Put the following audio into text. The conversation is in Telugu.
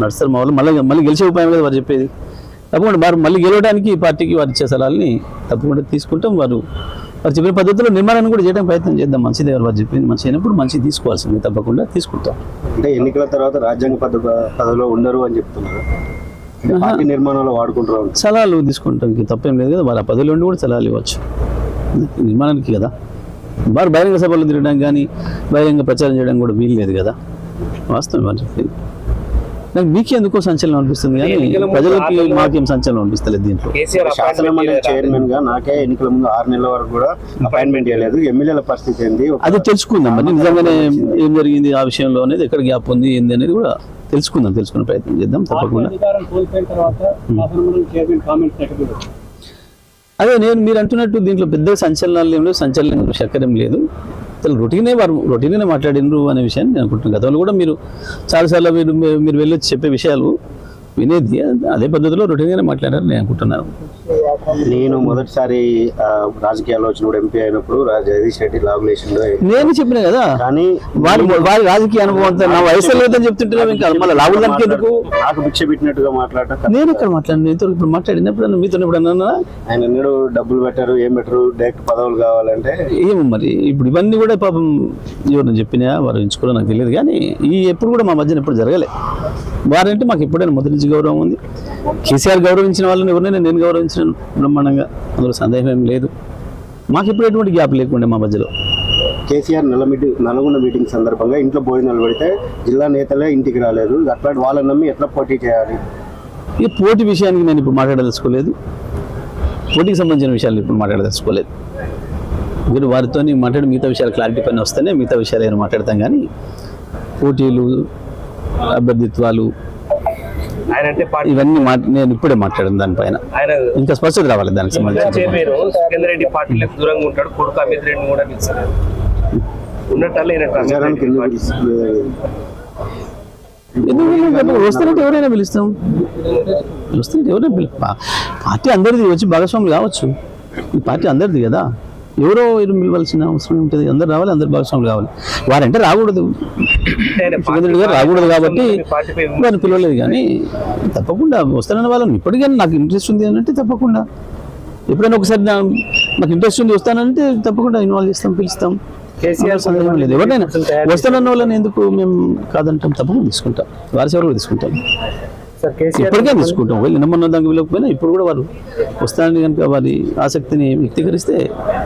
నడుస్తారు మా వాళ్ళు మళ్ళీ మళ్ళీ గెలిచే ఉపాయం కదా వారు చెప్పేది. తప్పకుండా వారు మళ్ళీ గెలవడానికి పార్టీకి వారు ఇచ్చే సలహాలని తప్పకుండా తీసుకుంటాం. వారు వారు చెప్పిన పద్ధతిలో నిర్మాణాన్ని కూడా చేయడానికి ప్రయత్నం చేద్దాం. మంచిదే వారు చెప్పింది. మంచి అయినప్పుడు మంచి తీసుకోవాల్సింది. తప్పకుండా తీసుకుంటాం. అంటే ఎన్నికల తర్వాత రాజ్యాంగ పదవి పదవిలో ఉండరు అని చెప్తున్నారు. పార్టీ నిర్మాణంలో వాడుకుంటారు. సలహాలు తీసుకుంటాం. ఇంక తప్పేం లేదు కదా. వారు ఆ పదవిలో ఉండి కూడా సలహాలు ఇవ్వచ్చు. నిర్మాణానికి కదా. వారు బహిరంగ సభలు తిరగడం కానీ బహిరంగ ప్రచారం చేయడం కూడా వీలు లేదు కదా. వాస్తవం వారు చెప్పింది. నాకు మీకే ఎందుకో సంచలనం అనిపిస్తుంది కానీ ప్రజలకి మాకేం సంచలనం అనిపిస్తలేదు దీంట్లో. చైర్మన్గా నాకే ఎన్నికల ముందు ఆరు నెలల వరకు కూడా అపాయింట్మెంట్ చేయలేదు. ఎమ్మెల్యేల పరిస్థితి ఏంది? అది తెలుసుకుందాం మరి. నిజంగానే ఏం జరిగింది ఆ విషయంలో అనేది ఎక్కడ గ్యాప్ ఉంది ఏంది అనేది కూడా తెలుసుకుందాం తెలుసుకునే ప్రయత్నం చేద్దాం తప్పకుండా. అదే నేను మీరు అంటున్నట్టు దీంట్లో పెద్ద సంచలనాలు ఏం లేవు సంచలనం చక్కరం లేదు. రొటీనే వారు రొటీనే మాట్లాడినరు అనే విషయాన్ని నేను అనుకుంటున్నాను. గతంలో కూడా మీరు చాలాసార్లు మీరు మీరు వెళ్ళొచ్చి చెప్పే విషయాలు వినేది. అదే పద్ధతిలో రొటీన్గానే మాట్లాడారు నేను అనుకుంటున్నాను. నేను మొదటిసారి రాజకీయాల్లో వచ్చినప్పుడు ఎంపీ అయినప్పుడు జగదీష్ రెడ్డి లాగులేషన్ నేను చెప్పిన కదా? కానీ వారి వారి రాజకీయ అనుభవం అంతా నా వయసు లేదని చెప్తుంటున్నావు ఇంకా మళ్ళీ దానికి ఎందుకు? నాకు భిక్ష పెట్టినట్టుగా మాట్లాడటం నేను ఇక్కడ మాట్లాడిన మీతో ఇప్పుడు మాట్లాడినప్పుడు మీతో ఇప్పుడు అన్నా ఆయన ఎన్నడూ డబ్బులు పెట్టారు ఏం పెట్టరు డైరెక్ట్ పదవులు కావాలంటే. ఏమో మరి ఇప్పుడు ఇవన్నీ కూడా పాపం ఎవరిని చెప్పినా వారు ఎంచుకోవడం నాకు తెలియదు. కానీ ఈ ఎప్పుడు కూడా మా మధ్యన ఎప్పుడు జరగలే. వారంటే మాకు ఎప్పుడైనా మొదటి నుంచి గౌరవం ఉంది. కేసీఆర్ గౌరవించిన వాళ్ళని ఎవరినైనా నేను గౌరవించిన బ్రహ్మాండంగా అందులో సందేహం ఏం లేదు. మాకు ఎప్పుడు ఎటువంటి గ్యాప్ లేకుండే మా మధ్యలో. కేసీఆర్ నల్ల మీటింగ్ నల్గొండ మీటింగ్ సందర్భంగా ఇంట్లో భోజనాలు పెడితే జిల్లా నేతలే ఇంటికి రాలేదు. అట్లాంటి వాళ్ళని నమ్మి ఎట్లా పోటీ చేయాలి? ఈ పోటీ విషయానికి నేను ఇప్పుడు మాట్లాడదలుచుకోలేదు. పోటీకి సంబంధించిన విషయాలు ఇప్పుడు మాట్లాడదలుచుకోలేదు. మీరు వారితో మాట్లాడి మిగతా విషయాలు క్లారిటీ పైన వస్తేనే మిగతా విషయాలు ఏమైనా మాట్లాడతాం కానీ పోటీలు అభ్యర్థిత్వాలు ఆయన అంటే పార్టీ ఇవన్నీ మా నేను ఇప్పుడే మాట్లాడాను దానిపైన ఆయన ఇంకా స్పష్టత రావాలి దానికి సంబంధించి. రెడ్డి పార్టీలకు దూరంగా ఉంటాడు కొడుకు అమిత్ రెడ్డిని కూడా పిలిచారు ఉన్నట్టు? వస్తానంటే ఎవరైనా పిలుస్తాం? వస్తానంటే ఎవరైనా పిలు పార్టీ అందరిది వచ్చి భాగస్వాములు కావచ్చు. ఈ పార్టీ అందరిది కదా. ఎవరో పిలవాల్సిన అవసరం ఉంటుంది. అందరు రావాలి అందరు భాగస్వాములు కావాలి. వారంటే రాకూడదు. సుఖేంద్రుడు గారు రాకూడదు కాబట్టి వారిని పిలవలేదు కానీ తప్పకుండా వస్తానన్న వాళ్ళని ఇప్పటికైనా నాకు ఇంట్రెస్ట్ ఉంది అంటే తప్పకుండా. ఎప్పుడైనా ఒకసారి నాకు ఇంట్రెస్ట్ ఉంది వస్తానంటే తప్పకుండా ఇన్వాల్వ్ చేస్తాం పిలుస్తాం. కేసీఆర్ సందేహం లేదు. ఎవరైనా వస్తానన్న వాళ్ళని ఎందుకు మేము కాదంటాం తప్పకుండా తీసుకుంటాం. వారి సేవలు తీసుకుంటాం ఇప్పటికే తీసుకుంటాం. వెళ్ళి నమ్మన్న దానికి వెళ్ళకపోయినా ఇప్పుడు కూడా వారు వస్తానని కనుక వారి ఆసక్తిని వ్యక్తీకరిస్తే